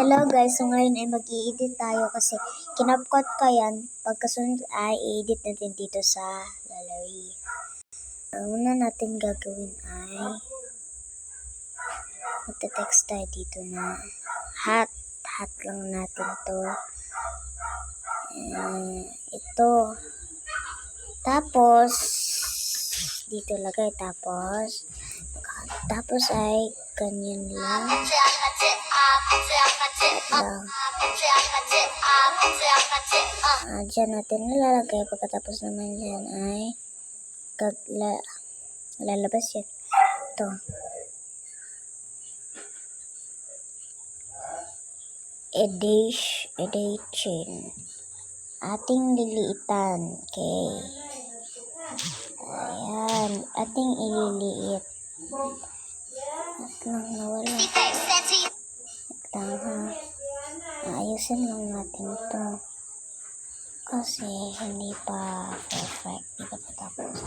Hello guys, so ngayon ay mag-i-edit tayo kasi kinapkot ko yan. Pagkasunod ay i-edit natin dito sa gallery. Ang una natin gagawin ay magte-text tayo dito na hat. Hat lang natin to. Eh, ito. Tapos, dito lagay. Tapos, tapos ay ganyan lang. lang. Ah, dyan natin nilalagay. Pagkatapos naman dyan ay gagla, lalabas yan. Ito. Edish, edition. Ating liliitan. Okay. Ayan. Ating ililiit. At lang nawala. At lang ha. Ayusin lang natin to. Kasi hindi pa perfect. Hindi pa patapos.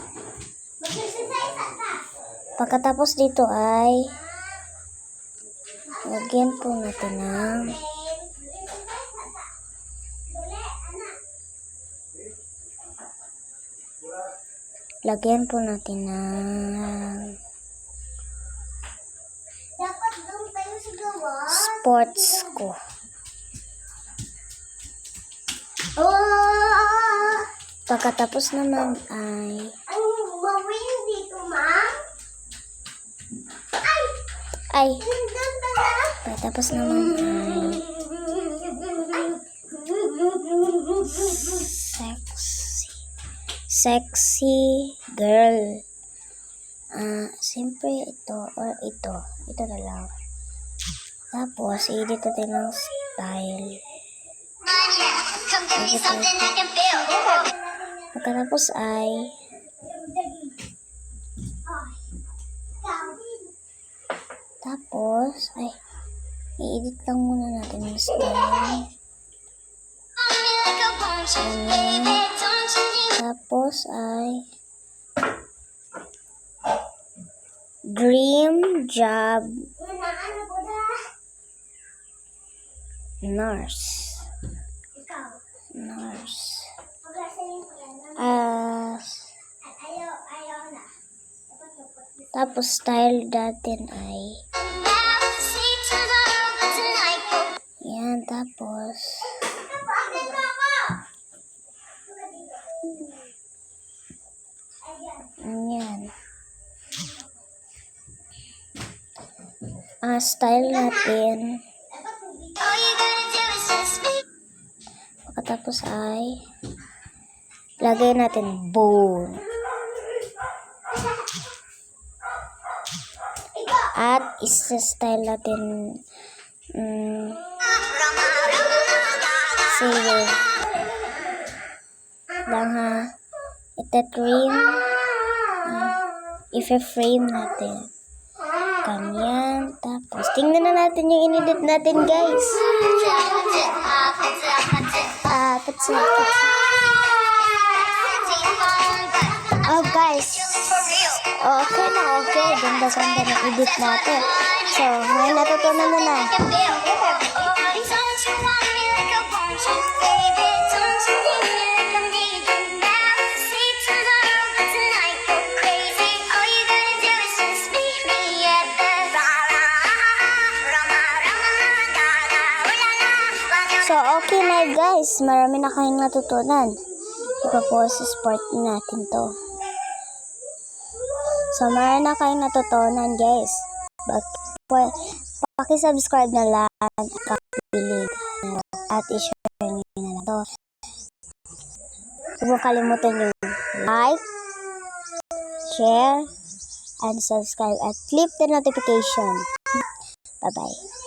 Pagkatapos dito ay lagyan po natin ng lagyan po natin ng sports ko. Pagkatapos naman ay Ang mawin dito, ma'am? Ay! ay pagkatapos naman ay sexy sexy girl. Ah, siyempre ito or ito. Ito na lang. Tapos, i-edit natin ng style. Pagkatapos ay tapos ay i-edit lang muna natin yung style. Tapos ay dream job nurse. Ikaw. Nurse. Ayaw na. tapos style natin ay yan tapos yan. Ah, style natin. Pagkatapos ay lagay natin bow. At isa-style natin mm, sige lang ha. Ita-trim. Ife-frame natin. Ganyan. Tapos, tingnan na natin yung inedit natin, guys. Oh, guys. Okay na, okay. Ganda-ganda ng edit natin. So, ngayon natutunan mo na. So, okay na guys. Marami na kayong natutunan. Iba po sa sport natin to. So, marami na kayong natutunan guys. Bak pa- Paki-subscribe na lang at kapilig at i-share nyo na lang to. Huwag mo kalimutan yung like, share, and subscribe at click the notification. Bye-bye.